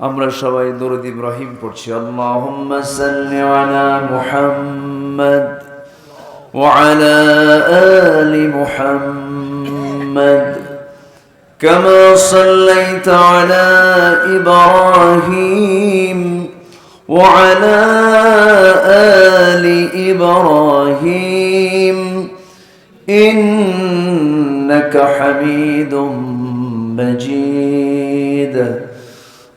আমরা সবাই দরুদ ইব্রাহিম পড়ছি আল্লাহুম্মা সাল্লি আলা মুহাম্মদ وعلى آل محمد كما صليت على إبراهيم وعلى آل إبراهيم إنك حميد مجيد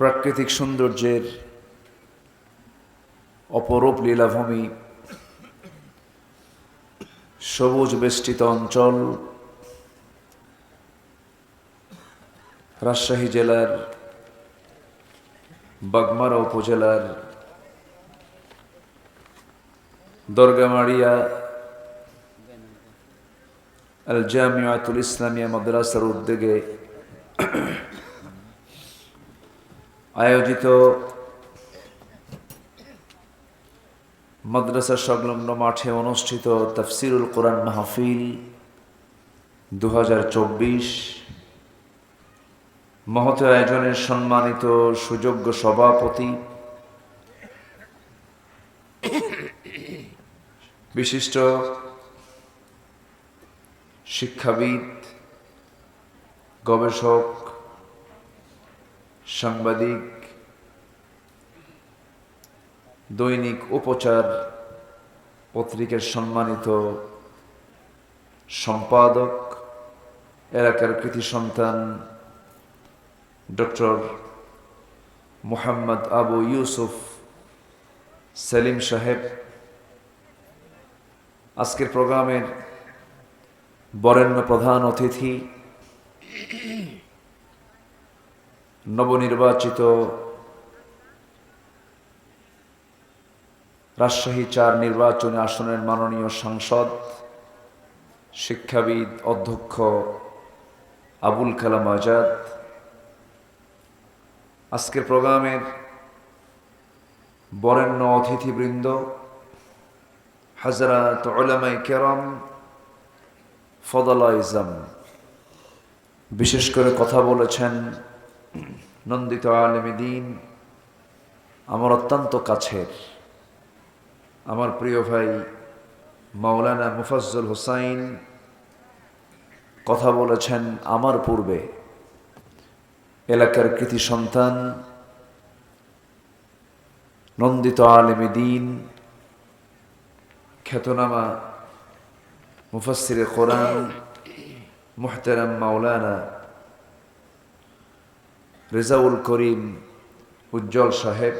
প্রাকৃতিক সৌন্দর্যের অপরূপ লীলাভূমি, সবুজ বেষ্টিত অঞ্চল, রাজশাহী জেলার বাগমারা উপজেলার দরগামাড়িয়া আল জামিয়াতুল ইসলামিয়া মাদ্রাসার উদ্যোগে আয়োজিত মাদ্রাসা সংলগ্ন মাঠে অনুষ্ঠিত তফসিরুল কোরআন মাহফিল দু হাজার চব্বিশ। মহত আয়োজনের সম্মানিত সুযোগ্য সভাপতি বিশিষ্ট শিক্ষাবিদ, গবেষক সাংবাদিক, দৈনিক উপচার পত্রিকার সম্মানিত সম্পাদক, এলাকার কৃতি সন্তান, ডক্টর মোহাম্মদ আবু ইউসুফ সেলিম সাহেব। আজকের প্রোগ্রামের বরেণ্য প্রধান অতিথি নবনির্বাচিত রাজশাহী চার নির্বাচনী আসনের মাননীয় সাংসদ, শিক্ষাবিদ অধ্যক্ষ আবুল কালাম আজাদ। আজকের প্রোগ্রামের বরেণ্য অতিথিবৃন্দ, হাজরাত ওলামাই কেরম ফদলা ইজম বিশেষ করে কথা বলেছেন নন্দিত আলমী দিন, আমার অত্যন্ত কাছের, আমার প্রিয় ভাই মাওলানা মুফাজ্জল হুসাইন কথা বলেছেন আমার পূর্বে। এলাকার কৃতি সন্তান, নন্দিত আলমী দিন, খ্যাতনামা মুফাসিরে কোরআন, মুহতারাম মাওলানা রেজাউল করিম উজ্জ্বল সাহেব।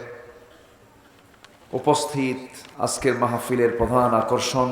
উপস্থিত আজকের মাহফিলের প্রধান আকর্ষণ